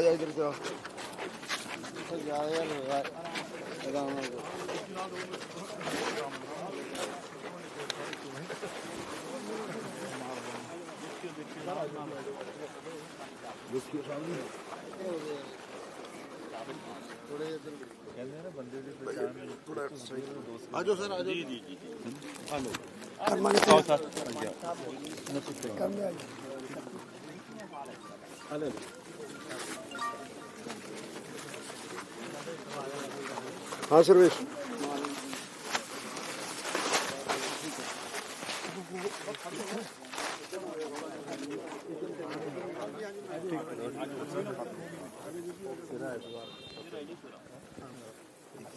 आ जा इधर से आ सर जा यार यार आराम से थोड़े इधर ਕਹਿੰਦੇ ਨਾ ਬੰਦੇ ਦੀ ਪਛਾਣ थोड़ा सही आ जाओ सर ਹਾਂ ਸਰਵੇਸ਼।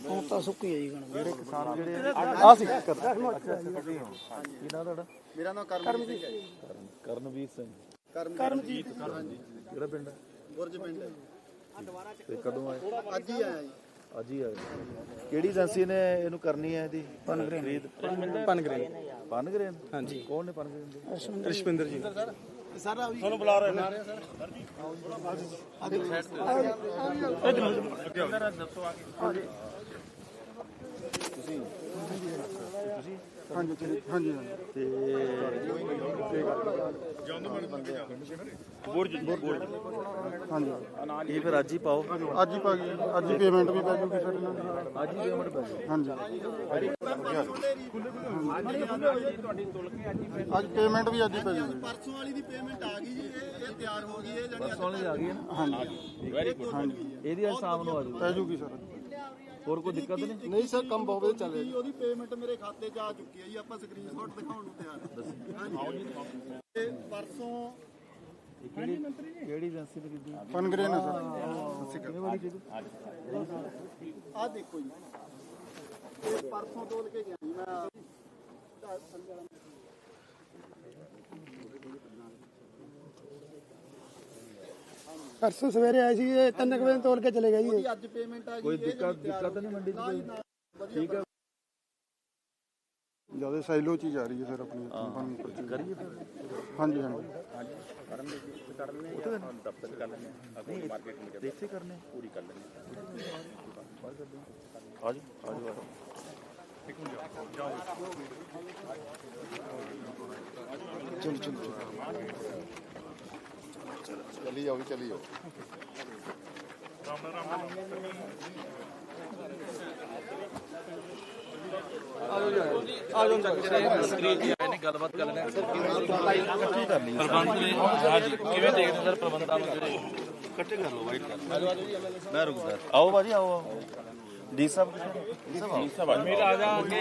ਉਹ ਸੁੱਕੀ ਹੈ ਜੀ ਗਣ ਜਿਹੜੇ ਕਿਸਾਨ ਜਿਹੜੇ ਆ ਸੀ ਕਰਦਾ ਇਹਨਾਂ ਦਾ ਮੇਰਾ ਨਾਮ ਕਰਮਜੀਤ ਸਿੰਘ ਹੈ। ਕਰਨਵੀਰ ਸਿੰਘ। ਕਰਮਜੀਤ ਕਰਨਜੀਤ ਪਿੰਡ ਹੈ? ਪਿੰਡ ਤੇ ਕਦੋਂ ਆਏ? ਅੱਜ ਹੀ ਆਇਆ ਜੀ। ਅੱਜ ਹੀ ਆਏ। ਕਿਹੜੀ ਏਜੰਸੀ ਨੇ ਇਹਨੂੰ ਕਰਨੀ ਹੈ ਇਹਦੀ? ਖਰੀਦ? ਪਨਗਰੇ ਪਨਗਰੇਨ ਹਾਂਜੀ। ਕੌਣ ਨੇ ਪਨਗਰੇਨ ਦੇ? ਰਸ਼ਪਿੰਦਰ ਜੀ। ਹਾਂਜੀ ਹਾਂਜੀ ਤੇ ਹਾਂਜੀ। ਇਹ ਫਿਰ ਅੱਜ ਹੀ ਪਾਓ? ਅੱਜ ਹੀ ਪਾ ਗਏ ਅੱਜ ਹੀ ਪੇਮੈਂਟ ਵੀ ਪੈ ਜੂਗੀ ਸਾਡੇ ਨਾਲ ਅੱਜ ਹੀ ਪੇਮੈਂਟ ਪੈ ਜਾਊ ਹਾਂਜੀ। ਅੱਜ ਪੇਮੈਂਟ ਵੀ ਅੱਜ ਹੀ ਪੈ ਜੂਗੀ। ਪਰਸੋਂ ਵਾਲੀ ਦੀ ਪੇਮੈਂਟ ਆ ਗਈ ਜੀ। ਇਹ ਇਹ ਤਿਆਰ ਹੋ ਗਈ ਹੈ ਜਾਨੀ ਪਰਸੋਂ ਵਾਲੀ ਆ ਗਈ ਹੈ। ਹਾਂਜੀ। ਹਾਂਜੀ। ਇਹਦੀ ਅੱਜ ਸ਼ਾਮ ਨੂੰ ਆ ਪੈ ਜੂਗੀ ਸਰ। ਹੋਰ ਕੋਈ ਦਿੱਕਤ ਨਹੀਂ? ਨਹੀਂ ਸਰ ਕੰਮ ਬਹੁਤ ਵਧੀਆ ਚੱਲ ਰਿਹਾ ਜੀ। ਉਹਦੀ ਪੇਮੈਂਟ ਮੇਰੇ ਖਾਤੇ 'ਚ ਆ ਚੁੱਕੀ ਹੈ ਜੀ ਆਪਾਂ ਸਕਰੀਨਸ਼ਾਟ ਦਿਖਾਉਣ ਨੂੰ ਤਿਆਰ ਹਾਂ। ਤੇ ਪਰਸੋਂ ਕਿਹੜੀ ਕਿਹੜੀ ਏਜੰਸੀ ਨੇ ਕੀਤੀ? ਪਨਗਰੇ ਨਾ ਸਰ। ਆਹ। ਦੇਖੋ ਜੀ। ਇਹ ਪਰਸੋਂ ਤੋਲ ਕੇ ਗਿਆ ਜੀ ਮੈਂ। ਪਰਸੋਂ ਸਵੇਰੇ ਆਏ ਸੀ ਇਹ ਤਿੰਨ ਕੁ ਵਜੇ ਤੋਲ ਕੇ ਚਲੇ ਗਏ ਜੀ ਉਹਦੀ ਅੱਜ ਪੇਮੈਂਟ ਆ ਕੋਈ ਗਈ ਇਹ ਦਿੱਕਤ ਦਿੱਕਤ ਨਹੀਂ ਮੰਡੀ 'ਚ ਕੋਈ ਠੀਕ ਹੈ ਜ਼ਿਆਦਾ ਸਾਈਲੋ ਚ ਹੀ ਜਾ ਰਹੀ ਹੈ ਸਰ ਆਪਣੀ ਕੰਪਨੀ ਉੱਪਰ ਕਰੀਏ ਫਿਰ ਹਾਂਜੀ ਹਾਂਜੀ ਦੇਖੇ ਕਰਨੇ ਪੂਰੀ ਕਰ ਲੈਣੀ ਆਜੋ ਆਜੋ ਆਜੋ ਚਲ ਚਲ ਚਲ ਚਲੀ ਜਾਓ ਜੀ, ਚਲੀ ਜਾਓ ਪ੍ਰਬੰਧ ਨੇ ਹਾਂਜੀ ਕਿਵੇਂ ਦੇਖਦੇ ਸਰ ਪ੍ਰਬੰਧਾਂ ਨੂੰ ਜਿਹੜੇ ਮੈਂ ਰੁਕ ਸਰ ਆਓ ਬਾਜੀ ਆਓ ਆਓ ਡੀ ਸਾਹਿਬ ਡੀ ਸਾਹਿਬ ਆਓ ਮੇਰਾ ਆ ਜਾ ਅੱਗੇ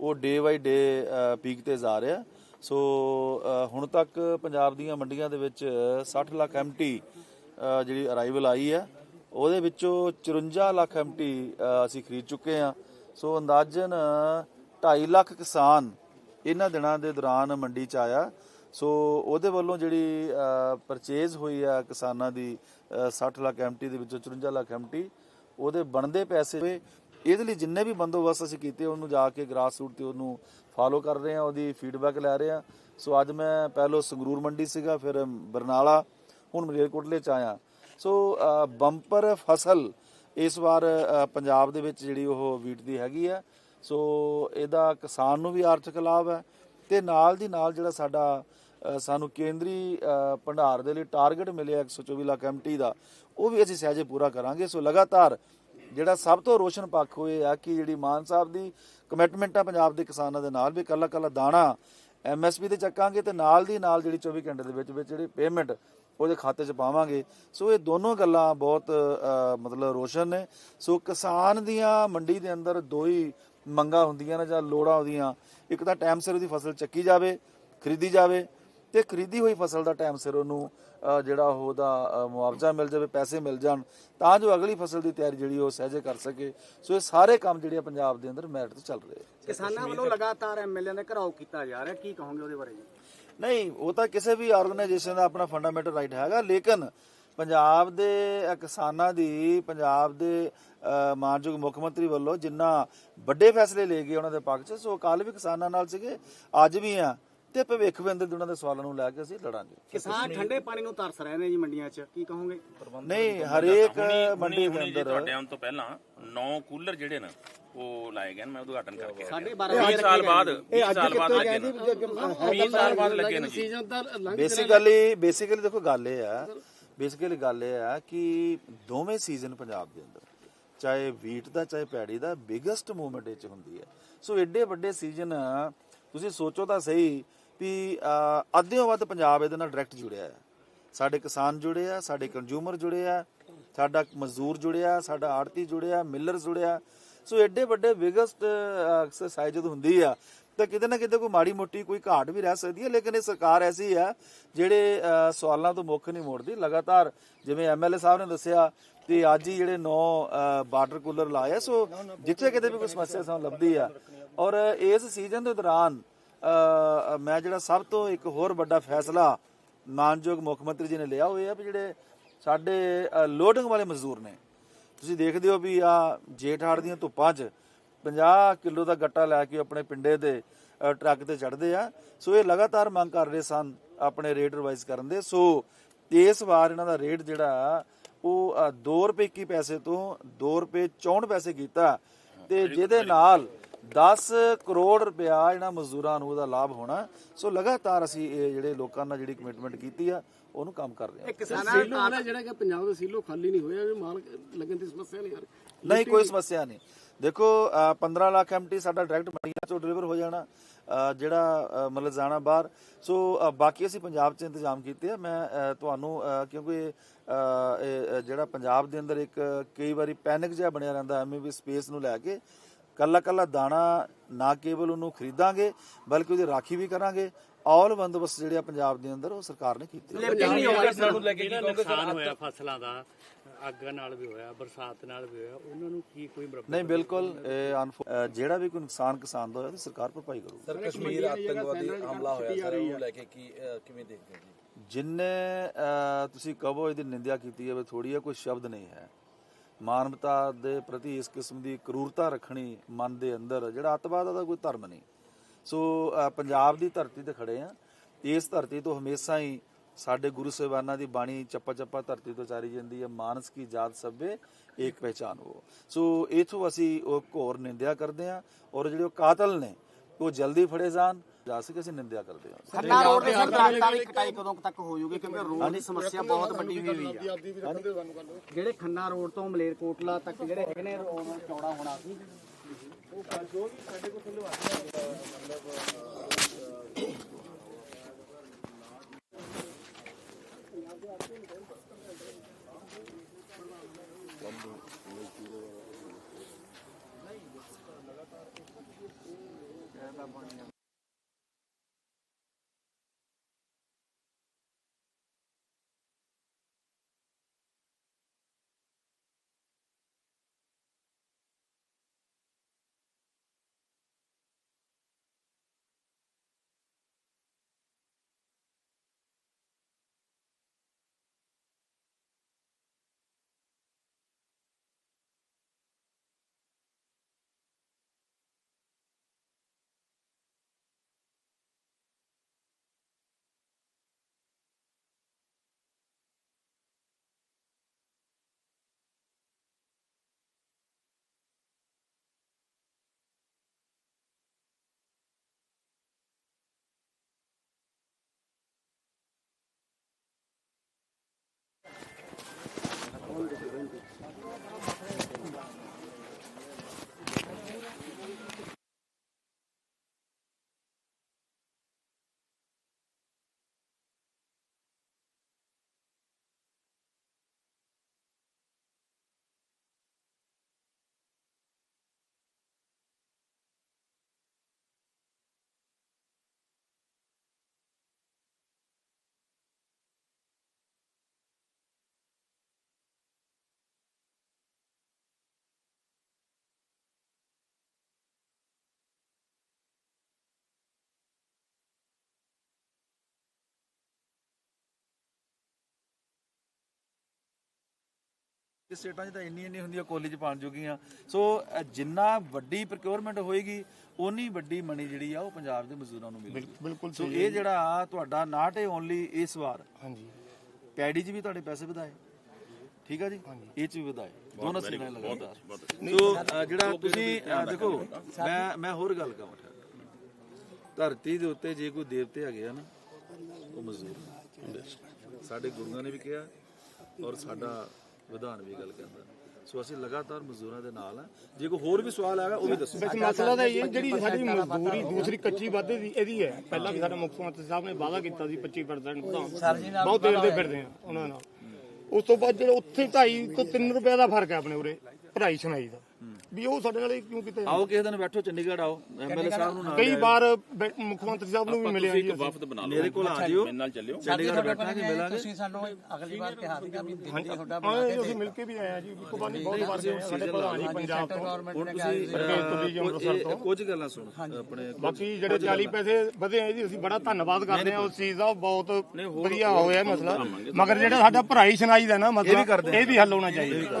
ਉਹ ਡੇ ਬਾਈ ਡੇ ਪੀਕ ਤੇ ਜਾ ਰਿਹਾ। ਸੋ ਹੁਣ ਤੱਕ ਪੰਜਾਬ ਦੀਆਂ ਮੰਡੀਆਂ ਦੇ ਵਿੱਚ 60 ਲੱਖ ਐਮਟੀ ਜਿਹੜੀ ਅਰਾਈਵਲ ਆਈ ਹੈ ਉਹਦੇ ਵਿੱਚੋਂ 54 ਲੱਖ ਐਮਟੀ ਅਸੀਂ ਖਰੀਦ ਚੁੱਕੇ ਹਾਂ। ਸੋ ਅੰਦਾਜ਼ਨ 2.5 ਲੱਖ ਕਿਸਾਨ ਇਹਨਾਂ ਦਿਨਾਂ ਦੇ ਦੌਰਾਨ ਮੰਡੀ 'ਚ ਆਇਆ। ਸੋ ਉਹਦੇ ਵੱਲੋਂ ਜਿਹੜੀ ਪਰਚੇਜ਼ ਹੋਈ ਆ ਕਿਸਾਨਾਂ ਦੀ ਅ, 60 ਲੱਖ ਐਮਟੀ ਦੇ ਵਿੱਚੋਂ 54 ਲੱਖ ਐਮਟੀ ਉਹਦੇ ਬਣਦੇ ਪੈਸੇ ਇਹਦੇ ਲਈ ਜਿੰਨੇ ਵੀ ਬੰਦੋਬਸਤ ਅਸੀਂ ਕੀਤੇ, ਉਹਨੂੰ ਜਾ ਕੇ ਗ੍ਰਾਸ ਰੂਟ ਤੇ ਉਹਨੂੰ ਫਾਲੋ ਕਰ ਰਹੇ ਆ ਉਹਦੀ ਫੀਡਬੈਕ ਲੈ ਰਹੇ ਆ ਸੋ ਅੱਜ ਮੈਂ ਪਹਿਲੋਂ ਸੰਗਰੂਰ ਮੰਡੀ ਸੀਗਾ, ਫਿਰ ਬਰਨਾਲਾ, ਹੁਣ ਮਲੇਰਕੋਟਲੇ ਚ ਆਇਆ। ਸੋ ਬੰਪਰ ਫਸਲ ਇਸ ਵਾਰ ਪੰਜਾਬ ਦੇ ਵਿੱਚ ਜਿਹੜੀ ਉਹ ਵੀਟ ਦੀ ਹੈਗੀ ਆ। ਸੋ ਇਹਦਾ ਕਿਸਾਨ ਨੂੰ ਵੀ ਆਰਥਿਕ ਲਾਭ ਹੈ ਤੇ ਨਾਲ ਦੀ ਨਾਲ ਜਿਹੜਾ ਸਾਡਾ ਸਾਨੂੰ ਕੇਂਦਰੀ ਭੰਡਾਰ ਦੇ ਲਈ ਟਾਰਗੇਟ ਮਿਲਿਆ 124 ਲੱਖ ਐਮਟੀ ਦਾ, ਉਹ ਵੀ ਅਸੀਂ ਸਹਿਜੇ ਪੂਰਾ ਕਰਾਂਗੇ। ਸੋ ਲਗਾਤਾਰ ਜਿਹੜਾ ਸਭ ਤੋਂ ਰੋਸ਼ਨ ਪੱਖ ਹੋਏ ਆ ਕਿ ਜਿਹੜੀ ਮਾਨ ਸਾਹਿਬ ਦੀ ਕਮਿਟਮੈਂਟ ਆ ਪੰਜਾਬ ਦੇ ਕਿਸਾਨਾਂ ਦੇ ਨਾਲ, ਵੀ ਕੱਲਾ ਕੱਲਾ ਦਾਣਾ ਐਮਐਸਪੀ ਤੇ ਚੱਕਾਂਗੇ ਤੇ ਨਾਲ ਦੀ ਨਾਲ ਜਿਹੜੀ 24 ਘੰਟੇ ਦੇ ਵਿੱਚ ਵਿੱਚ ਜਿਹੜੀ ਪੇਮੈਂਟ ਉਹਦੇ ਖਾਤੇ 'ਚ ਪਾਵਾਂਗੇ। ਸੋ ਇਹ ਦੋਨੋਂ ਗੱਲਾਂ ਬਹੁਤ ਮਤਲਬ ਰੋਸ਼ਨ ਨੇ। ਸੋ ਕਿਸਾਨ ਦੀਆਂ ਮੰਡੀ ਦੇ ਅੰਦਰ ਦੋ ਹੀ ਮੰਗਾਂ ਹੁੰਦੀਆਂ ਨੇ ਜਾਂ ਲੋੜਾਂ ਉਹਦੀਆਂ। ਇੱਕ ਤਾਂ ਟਾਈਮ ਸਿਰ ਉਹਦੀ ਫਸਲ ਚੱਕੀ ਜਾਵੇ, ਖਰੀਦੀ ਜਾਵੇ ਤੇ ਖਰੀਦੀ ਹੋਈ ਫਸਲ ਦਾ ਟਾਈਮ ਸਿਰ ਉਹਨੂੰ ਜਿਹੜਾ ਉਹਦਾ ਅ, ਮੁਆਵਜ਼ਾ ਮਿਲ ਜਾਵੇ ਪੈਸੇ ਮਿਲ ਜਾਣ ਤਾਂ ਜੋ ਅਗਲੀ ਫਸਲ ਦੀ ਤਿਆਰੀ ਜਿਹੜੀ ਉਹ ਸਹਿਜੇ ਕਰ ਸਕੇ। ਸੋ ਇਹ ਸਾਰੇ ਕੰਮ ਜਿਹੜੇ ਪੰਜਾਬ ਦੇ ਅੰਦਰ ਮੈਰਿਟ ਤੇ ਚੱਲ ਰਹੇ ਕਿਸਾਨਾਂ ਵੱਲੋਂ ਲਗਾਤਾਰ ਐਮਐਲਏ ਦੇ ਘਰਾਓ ਕੀਤਾ ਜਾ ਰਿਹਾ। ਕੀ ਕਹੋਗੇ ਉਹਦੇ ਬਾਰੇ ਜੀ? ਨਹੀਂ ਉਹ ਤਾਂ ਕਿਸੇ ਵੀ ਆਰਗੇਨਾਈਜੇਸ਼ਨ ਦਾ ਆਪਣਾ ਫੰਡਾਮੈਂਟਲ ਰਾਈਟ ਹੈਗਾ ਲੇਕਿਨ ਪੰਜਾਬ ਦੇ ਕਿਸਾਨਾਂ ਦੀ ਪੰਜਾਬ ਦੇ ਮਾਨਯੋਗ ਮੁੱਖ ਮੰਤਰੀ ਵੱਲੋਂ ਜਿੰਨਾ ਵੱਡੇ ਫੈਸਲੇ ਲਏ ਗਏ ਉਹਨਾਂ ਦੇ ਪੱਖ 'ਚ ਸੋ ਕੱਲ ਵੀ ਕਿਸਾਨਾਂ ਨਾਲ ਸੀਗੇ ਅੱਜ ਵੀ ਆ। ਤੇ ਭਵਿੱਖ ਵਿੱਚ ਦੇ ਉਹਨਾਂ ਦੇ ਸਵਾਲਾਂ ਨੂੰ ਲੈ ਕੇ ਅਸੀਂ ਲੜਾਂਗੇ। ਕਿਸਾਨ ਠੰਡੇ ਪਾਣੀ ਨੂੰ ਤਰਸ ਰਹੇ ਨੇ ਜੀ ਮੰਡੀਆਂ 'ਚ ਕੀ ਕਹੋਗੇ? ਨਹੀਂ ਹਰੇਕ ਮੰਡੀ ਦੇ ਅੰਦਰ ਤੁਹਾਡੇ ਆਉਣ ਤੋਂ ਪਹਿਲਾਂ 9 ਕੂਲਰ ਜਿਹੜੇ ਨੇ ਉਹ ਲਾਏ ਗਏ ਨੇ ਮੈਂ ਉਦਘਾਟਨ ਕਰਕੇ ਸਾਢੇ ਆਇਆ। 12 ਵੀਹ ਸਾਲ ਬਾਅਦ 20 ਸਾਲ ਬਾਅਦ ਲੱਗੇ ਨੇ 20 ਸਾਲ ਬਾਅਦ ਲੱਗੇ ਨੇ ਜੀ। ਬੇਸਿਕਲੀ ਬੇਸਿਕਲੀ ਦੇਖੋ ਗੱਲ ਇਹ ਆ ਬੇਸਿਕਲੀ ਗੱਲ ਇਹ ਆ ਕਿ ਦੋਵੇਂ ਸੀਜ਼ਨ ਪੰਜਾਬ ਦੇ ਅੰਦਰ ਚਾਹੇ ਵੀਟ ਦਾ ਚਾਹੇ ਪੈੜੀ ਦਾ ਬਿਗੇਸਟ ਮੂਵਮੈਂਟ ਇਹ ਚ ਹੁੰਦੀ ਹੈ। ਸੋ ਐਡੇ ਵੱਡੇ ਸੀਜ਼ਨ ਤੁਸੀਂ ਸੋਚੋ ਤਾਂ ਸਹੀ ਵੀ ਅਹ, ਅੱਧਿਓਂ ਵੱਧ ਪੰਜਾਬ ਇਹਦੇ ਨਾਲ ਡਾਇਰੈਕਟ ਜੁੜਿਆ ਹੈ। ਸਾਡੇ ਕਿਸਾਨ ਜੁੜੇ ਆ ਸਾਡੇ ਕੰਜ਼ਿਊਮਰ ਜੁੜੇ ਆ ਸਾਡਾ ਮਜ਼ਦੂਰ ਜੁੜਿਆ ਸਾਡਾ ਆੜਤੀ ਜੁੜਿਆ ਮਿਲਰ ਜੁੜਿਆ ਸੋ ਐਡੇ ਵੱਡੇ ਬਿਗੇਸਟ ਐਕਸਰਸਾਈਜ਼ ਜਦੋਂ ਹੁੰਦੀ ਆ ਤਾਂ ਕਿਤੇ ਨਾ ਕਿਤੇ ਕੋਈ ਮਾੜੀ ਮੋਟੀ ਕੋਈ ਘਾਟ ਵੀ ਰਹਿ ਸਕਦੀ ਹੈ ਲੇਕਿਨ ਇਹ ਸਰਕਾਰ ਐਸੀ ਆ ਜਿਹੜੇ ਸਵਾਲਾਂ ਤੋਂ ਮੁੱਖ ਨਹੀਂ ਮੋੜਦੀ। ਲਗਾਤਾਰ ਜਿਵੇਂ ਐਮਐਲਏ ਸਾਹਿਬ ਨੇ ਦੱਸਿਆ ਤੇ ਅੱਜ ਹੀ ਜਿਹੜੇ 9 ਵਾਟਰ ਕੂਲਰ ਲਾਏ ਆ ਸੋ ਜਿੱਥੇ ਕਿਤੇ ਵੀ ਕੋਈ ਸਮੱਸਿਆ ਸਾਨੂੰ ਲੱਭਦੀ ਆ। ਔਰ ਇਸ ਸੀਜ਼ਨ ਦੇ ਦੌਰਾਨ ਮੈਂ ਜਿਹੜਾ ਸਭ ਤੋਂ ਇੱਕ ਹੋਰ ਵੱਡਾ ਫੈਸਲਾ ਮਾਨਯੋਗ ਮੁੱਖ ਮੰਤਰੀ ਜੀ ਨੇ ਲਿਆ ਹੋਇਆ ਵੀ ਜਿਹੜੇ ਸਾਡੇ ਲੋਡਿੰਗ ਵਾਲੇ ਮਜ਼ਦੂਰ ਨੇ ਤੁਸੀਂ ਦੇਖਦੇ ਹੋ ਵੀ ਆ ਜੇਠਾੜ ਦੀਆਂ ਧੁੱਪਾਂ 'ਚ 50 ਕਿਲੋ ਦਾ ਗੱਟਾ ਲੈ ਕੇ ਆਪਣੇ ਪਿੰਡੇ ਦੇ ਟਰੱਕ ਤੇ ਚੜਦੇ ਆ ਸੋ ਇਹ ਲਗਾਤਾਰ ਮੰਗ ਕਰ ਰਹੇ ਸਨ ਆਪਣੇ ਰੇਟ ਰਿਵਾਈਜ਼ ਕਰਨ ਦੇ ਸੋ ਇਸ ਵਾਰ ਇਹਨਾਂ ਦਾ ਰੇਟ ਜਿਹੜਾ ਉਹ 2 ਰੁਪਏ 21 ਪੈਸੇ ਤੋਂ 2 ਰੁਪਏ 64 ਪੈਸੇ ਕੀਤਾ ਤੇ ਜਿਹਦੇ ਨਾਲ 10 ਕਰੋੜ ਰੁਪਇਆ ਇਹਨਾਂ ਮਜ਼ਦੂਰਾਂ ਨੂੰ ਉਹਦਾ ਲਾਭ ਹੋਣਾ। ਸੋ ਲਗਾਤਾਰ ਅਸੀਂ ਇਹ ਜਿਹੜੇ ਲੋਕਾਂ ਨਾਲ ਜਿਹੜੀ ਕਮਿਟਮੈਂਟ ਕੀਤੀ ਆ ਉਹਨੂੰ ਕੰਮ ਕਰ ਰਹੇ ਹਾਂ। ਕਿਸਾਨਾਂ ਵਾਲਾ ਜਿਹੜਾ ਕਿ ਪੰਜਾਬ ਦਾ ਸੀਲੋ ਖਾਲੀ ਨਹੀਂ ਹੋਇਆ ਵੀ ਮਾਲ ਲੱਗਣ ਦੀ ਸਮੱਸਿਆ ਨਹੀਂ ਆ ਰਹੀ ਨਹੀਂ ਕੋਈ ਸਮੱਸਿਆ ਨਹੀਂ। ਦੇਖੋ ਅ, 15 ਲੱਖ ਐਮਟੀ ਸਾਡਾ ਡਾਇਰੈਕਟ ਮੰਡੀਆਂ ਚੋਂ ਡਿਲੀਵਰ ਹੋ ਜਾਣਾ ਜਿਹੜਾ ਮਤਲਬ ਜਾਣਾ ਬਾਹਰ। ਸੋ ਬਾਕੀ ਅਸੀਂ ਪੰਜਾਬ 'ਚ ਇੰਤਜ਼ਾਮ ਕੀਤੇ ਆ। ਮੈਂ ਤੁਹਾਨੂੰ ਕਿਉਂਕਿ ਜਿਹੜਾ ਪੰਜਾਬ ਦੇ ਅੰਦਰ ਇੱਕ ਕਈ ਵਾਰੀ ਪੈਨਿਕ ਜਿਹਾ ਬਣਿਆ ਰਹਿੰਦਾ ਐਵੇਂ ਵੀ ਸਪੇਸ ਨੂੰ ਲੈ ਕੇ। ਕੱਲਾ ਕੱਲਾ ਦਾਣਾ ਨਾ ਕੇਵਲ ਉਹਨੂੰ ਖਰੀਦਾਂਗੇ ਬਲਕਿ ਉਹਦੀ ਰਾਖੀ ਵੀ ਕਰਾਂਗੇ। ਆਲ ਬੰਦੋਬਸਤ ਜਿਹੜੇ ਆ ਪੰਜਾਬ ਦੇ ਅੰਦਰ ਉਹ ਸਰਕਾਰ ਨੇ ਕੀਤੇ ਨੂੰ ਲੈ ਕੇ ਕੀ ਜਿਹੜਾ ਕਹੋਗੇ ਨੁਕਸਾਨ ਹੋਇਆ ਫਸਲਾਂ ਦਾ ਅੱਗ ਨਾਲ ਵੀ ਹੋਇਆ ਬਰਸਾਤ ਨਾਲ ਵੀ ਹੋਇਆ ਉਹਨਾਂ ਨੂੰ ਕੀ ਕੋਈ ਮੁਰੱਬਤ ਨਹੀਂ ਬਿਲਕੁਲ ਜਿਹੜਾ ਵੀ ਕੋਈ ਨੁਕਸਾਨ ਕਿਸਾਨ ਦਾ ਹੋਇਆ ਤੇ ਸਰਕਾਰ ਭਰਪਾਈ ਕਰੂਗੀ। ਸਰ ਕਸ਼ਮੀਰ ਆਤੰਕਵਾਦੀ ਹਮਲਾ ਹੋਇਆ ਸਰ ਉਹਨੂੰ ਲੈ ਕੇ ਕੀ ਕਿਵੇਂ ਦੇਖਦੇ ਹੋ ਜੀ? ਜਿੰਨੇ ਤੁਸੀਂ ਕਹੋ ਇਹਦੀ ਨਿੰਦਿਆ ਕੀਤੀ ਜਾਵੇ ਥੋੜੀ ਹੈ ਕੋਈ ਸ਼ਬਦ ਨਹੀਂ ਹੈ। ਮਾਨਵਤਾ ਦੇ ਪ੍ਰਤੀ ਇਸ ਕਿਸਮ ਦੀ ਕਰੂਰਤਾ ਰੱਖਣੀ ਮਨ ਦੇ ਅੰਦਰ, ਜਿਹੜਾ ਅੱਤਵਾਦ ਦਾ ਕੋਈ ਧਰਮ ਨਹੀਂ। ਸੋ ਪੰਜਾਬ ਦੀ ਧਰਤੀ ਤੇ ਖੜੇ ਆ। ਇਸ ਧਰਤੀ ਤੋਂ ਹਮੇਸ਼ਾ ਹੀ ਸਾਡੇ ਗੁਰੂ ਸਾਹਿਬਾਨਾਂ ਦੀ ਬਾਣੀ ਚੱਪਾ ਚੱਪਾ ਧਰਤੀ ਤੋਂ ਚਾਰੀ ਜਾਂਦੀ ਹੈ। ਮਾਨਸ ਕੀ ਜਾਤ ਸਭੇ ਇੱਕ ਪਹਿਚਾਨ ਉਹ ਸੋ, ਇਥੋਂ ਅਸੀਂ ਉਹ ਘੋਰ ਨਿੰਦਿਆ ਕਰਦੇ ਆ ਔਰ ਜਿਹੜੇ ਉਹ ਕਾਤਲ ਨੇ, ਉਹ ਜਲਦੀ ਫੜੇ ਜਾਣ। ਜਾ ਸਕੇ ਅਸੀਂ ਨਿੰਦਿਆ ਕਰਦੇ ਹਾਂ। ਖੰਨਾ ਰੋਡ ਦੇ ਸਰਕਾਰ ਦੀ ਕਟਾਈ ਕਦੋਂ ਤੱਕ ਹੋ ਜੂਗੀ ਕਿਉਂਕਿ ਰੋਡ ਦੀ ਸਮੱਸਿਆ ਬਹੁਤ ਵੱਡੀ ਹੋਈ ਹੋਈ ਆ। ਜਿਹੜੇ ਖੰਨਾ ਰੋਡ ਤੋਂ ਮਲੇਰਕੋਟਲਾ ਤੱਕ ਜਿਹੜੇ ਹੈਗੇ ਨੇ ਰੋਡ ਚੌੜਾ ਹੋਣਾ ਸੀ। ਕਿ ਸਟੇਟਾਂ 'ਚ ਤਾਂ ਇੰਨੀ ਇੰਨੀ ਹੁੰਦੀਆਂ ਕਾਲਜ ਬਣ ਚੁੱਕੀਆਂ ਸੋ ਅ, ਜਿੰਨਾ ਵੱਡੀ ਪ੍ਰੋਕਿਉਰਮੈਂਟ ਹੋਏਗੀ ਉਨੀ ਵੱਡੀ ਮਨੀ ਜਿਹੜੀ ਆ ਉਹ ਪੰਜਾਬ ਦੇ ਮਜ਼ਦੂਰਾਂ ਨੂੰ ਮਿਲੇਗੀ। ਬਿਲਕੁਲ ਸੋ ਇਹ ਜਿਹੜਾ ਆ ਤੁਹਾਡਾ ਨਾਟ ਏ ਓਨਲੀ ਇਸ ਵਾਰ। ਹਾਂਜੀ। ਪੈਡੀ 'ਚ ਵੀ ਤੁਹਾਡੇ ਪੈਸੇ ਵਧਾਏ। ਠੀਕ ਆ ਜੀ? ਇਹ 'ਚ ਵੀ ਵਧਾਏ। ਦੋਨੋਂ ਸਿਰਾਂ ਲਗਾਤਾਰ ਸੋ ਅ, ਜਿਹੜਾ ਤੁਸੀਂ ਅ, ਦੇਖੋ ਮੈਂ ਮੈਂ ਹੋਰ ਗੱਲ ਕਹਾਂ ਧਰਤੀ ਦੇ ਉੱਤੇ ਜੇ ਕੋਈ ਦੇਵਤੇ ਹੈਗੇ ਆ ਨਾ ਉਹ ਮਜ਼ਦੂਰ ਨੇ। ਸਾਡੇ ਗੁਰੂਆਂ ਨੇ ਵੀ ਕਿਹਾ ਔਰ ਸਾਡਾ ਵਿਧਾਨ ਵੀ ਗੱਲ ਕਹਿੰਦਾ। ਸੋ ਅਸੀਂ ਲਗਾਤਾਰ ਮਜ਼ਦੂਰਾਂ ਦੇ ਨਾਲ ਆ ਜੇ ਕੋਈ ਹੋਰ ਵੀ ਸਵਾਲ ਆਗਾ ਉਹ ਵੀ ਦੱਸੋ। ਵੈਸੇ ਮਸਲਾ ਤਾਂ ਇਹ ਹੈ, ਜਿਹੜੀ ਸਾਡੀ ਮਜ਼ਦੂਰੀ ਦੂਸਰੀ ਕੱਚੀ ਵਾਧੇ ਦੀ ਇਹਦੀ ਹੈ। ਪਹਿਲਾਂ ਵੀ ਸਾਡਾ ਮੁੱਖ ਮੰਤਰੀ ਸਾਹਿਬ ਨੇ ਵਾਅਦਾ ਕੀਤਾ ਸੀ 25% ਵਧਾਉਣ ਬਹੁਤ ਦੇਰ ਦੇ ਫਿਰਦੇ ਆ ਉਹਨਾਂ ਨਾਲ। ਉਸ ਤੋਂ ਬਾਅਦ ਜਿਹੜਾ ਉੱਥੇ 2.5 ਤੋਂ 3 ਰੁਪਏ ਦਾ ਫ਼ਰਕ ਹੈ ਆਪਣੇ ਉਰੇ ਪੜ੍ਹਾਈ ਸੁਣਾਈ ਦਾ। ਵੀ ਉਹ ਸਾਡੇ ਨਾਲ ਇਹ ਕਿਉਂ ਕਿਤੇ ਆਓ ਕਿਸੇ ਦਿਨ ਬੈਠੋ ਚੰਡੀਗੜ੍ਹ ਆਓ ਐਮਐਲਏ ਸਾਹਿਬ ਨੂੰ ਨਾਲ ਕਈ। ਵਾਰ ਬੈ- ਮੁੱਖ ਮੰਤਰੀ ਸਾਹਿਬ ਨੂੰ ਵੀ ਮਿਲਿਆ ਜੀ ਇੱਕ ਅਸੀਂ। ਵਫਦ ਬਣਾ ਲਓ। ਮੇਰੇ ਕੋਲ ਆ ਜਿਓ। ਮੇਰੇ ਨਾਲ ਚੱਲਿਓ। ਚੰਡੀਗੜ੍ਹ ਬੈਠਾਂਗੇ ਮਿਲਾਂਗੇ। ਤੁਸੀਂ ਸਾਨੂੰ ਅਗਲੀ ਵਾਰ ਕਿਹਾ ਸੀਗਾ ਵੀ ਦਿੱਲੀ ਤੁਹਾਡਾ ਹਾਂ ਇਹ ਅਸੀਂ ਮਿਲ ਕੇ ਵੀ ਆਏ ਆ ਜੀ ਕੁਬਾਨੀ ਬਹੁਤ ਵਾਰ ਗਏ ਆ, ਸਾਡੇ ਪ੍ਰਧਾਨ ਜੀ ਪੰਜਾਬ ਤੋਂ। ਹੁਣ ਤੁਸੀਂ ਜੀ ਤੋਂ। ਕੁਝ ਗੱਲਾਂ ਸੁਣੋ ਆਪਣੇ ਬਾਕੀ ਜਿਹੜੇ 40 ਪੈਸੇ ਵਧੇ ਆ ਜੀ ਅਸੀਂ ਬੜਾ ਧੰਨਵਾਦ ਕਰਦੇ ਆ ਉਸ ਚੀਜ਼ ਦਾ ਬਹੁਤ ਵਧੀਆ ਹੋਇਆ ਮਸਲਾ। ਮਗਰ ਜਿਹੜਾ ਸਾਡਾ ਭਰਾਈ ਸੁਣਾਈ ਦਾ ਨਾ ਮਸਲਾ ਇਹ ਵੀ ਹੱਲ ਹੋਣਾ ਚਾਹੀਦਾ।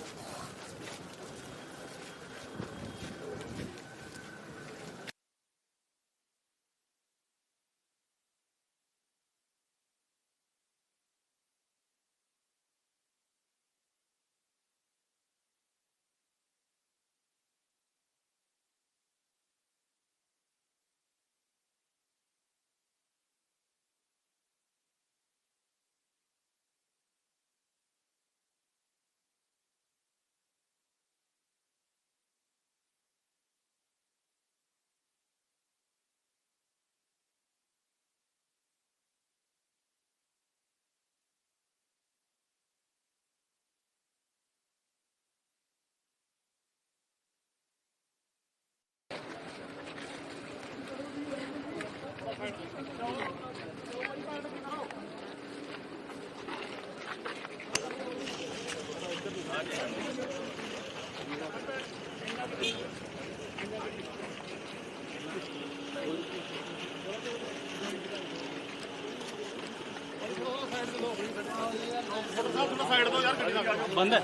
ਬੰਦ ਹੈ।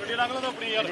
ਗੱਡੀ ਲੰਘ ਲਓ ਆਪਣੀ ਯਾਰ।